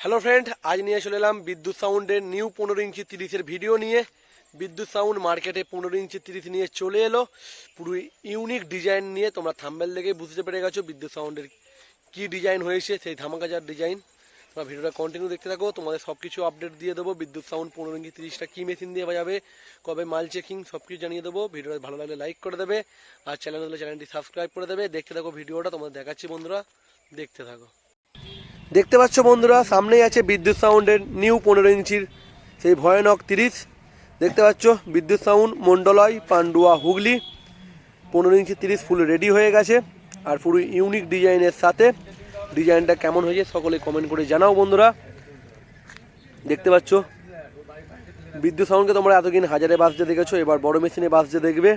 Hello friend আজ নিয়ে চলে এলাম বিদ্যুৎ সাউন্ডের নিউ পনেরো ইঞ্চি তিরিশের ভিডিও নিয়ে। বিদ্যুৎ সাউন্ড মার্কেটে পনেরো ইঞ্চি তিরিশ নিয়ে চলে এলো। পুরো ইউনিক ডিজাইন নিয়ে তোমরা থাম্বেল দেখে বুঝতে পেরে গেছো বিদ্যুৎ সাউন্ডের কি ডিজাইন হয়েছে, সেই ধামাকাজার ডিজাইন তোমরা ভিডিওটা কন্টিনিউ দেখতে থাকো। তোমাদের সব কিছু আপডেট দিয়ে দেবো। বিদ্যুৎ সাউন্ড পনেরো ইঞ্চি তিরিশটা কী মেশিন দিয়ে বাজাবে, কবে মাল চেকিং সব কিছু জানিয়ে দেবো। ভিডিওটা ভালো লাগলে লাইক করে দেবে। আর চ্যানেল হলে চ্যানেলটি সাবস্ক্রাইব করে দেবে। দেখতে থাকো ভিডিওটা। তোমাদের দেখাচ্ছি বন্ধুরা। দেখতে থাকো। দেখতে পাচ্ছ বন্ধুরা, সামনেই আছে বিদ্যুৎ সাউন্ডের নিউ পনেরো ইঞ্চির সেই ভয়ানক তিরিশ। দেখতে পাচ্ছ, বিদ্যুৎ সাউন্ড, মণ্ডলয়, পান্ডুয়া, হুগলি। পনেরো ইঞ্চি তিরিশ ফুল রেডি হয়ে গেছে আর পুরো ইউনিক ডিজাইনের সাথে। ডিজাইনটা কেমন হয়েছে সকলে কমেন্ট করে জানাও বন্ধুরা। দেখতে পাচ্ছ, বিদ্যুৎ সাউন্ডকে তোমরা এতদিন হাজারে বাসতে দেখেছ, এবার বড় মেশিনে বাসতে দেখবে।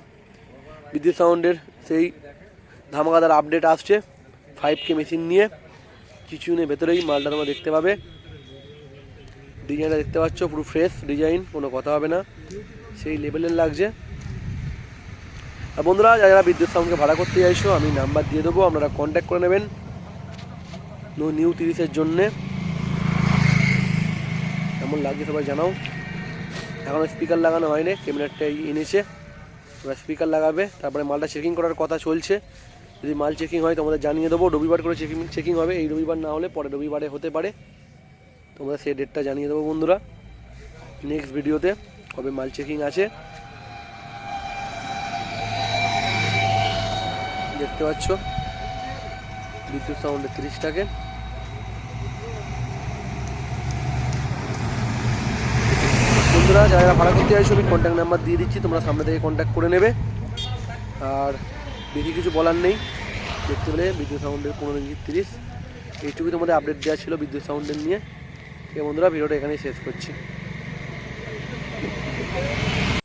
বিদ্যুৎ সাউন্ডের সেই ধামাকাদার আপডেট আসছে ফাইভ কে মেশিন নিয়ে। কিছু নেই, ভেতরেই মালটা তোমরা দেখতে পাবে। ডিজাইনটা দেখতে পাচ্ছ, পুরো ফ্রেশ ডিজাইন কোনো কথা হবে না। সেই লেভেলের লাগছে। আর বন্ধুরা, যারা বিদ্যুৎ সাউন্ডকে ভাড়া করতে চাইছো, আমি নাম্বার দিয়ে দেবো, আপনারা কন্ট্যাক্ট করে নেবেন। নিউ তিরিশের জন্যে। কেমন লাগছে সবাই জানাও। এখনও স্পিকার লাগানো হয়নি, ক্যামেরাটাই এনেছে। এবার স্পিকার লাগাবে, তারপরে মালটা চেকিং করার কথা চলছে। যদি মাল চেকিং হয়, তোমাদের জানিয়ে দেবো, রবিবার করে চেকিং চেকিং হবে। এই রবিবার না হলে পরে রবিবারে হতে পারে। তোমরা সেই ডেটটা জানিয়ে দেবো, বন্ধুরা। নেক্সট ভিডিওতে কবে মাল চেকিং আছে। দেখতে পাচ্ছ? বিদ্যুৎ সাউন্ডের তিরিশটাকে। বন্ধুরা, যারা ভাড়া করতে চাইছো, আমি কন্ট্যাক্ট নাম্বার দিয়ে দিচ্ছি, তোমরা সামনে থেকে কন্ট্যাক্ট করে নেবে। আর বেশি কিছু বলার নেই। দেখতে পেলে বিদ্যুৎ সাউন্ডের পনেরো ইঞ্চি তিরিশ। এইটুকুই তোমাদের আপডেট দেওয়া ছিল বিদ্যুৎ সাউন্ডের নিয়ে। এই বন্ধুরা ভিডিওটা এখানেই শেষ করছি।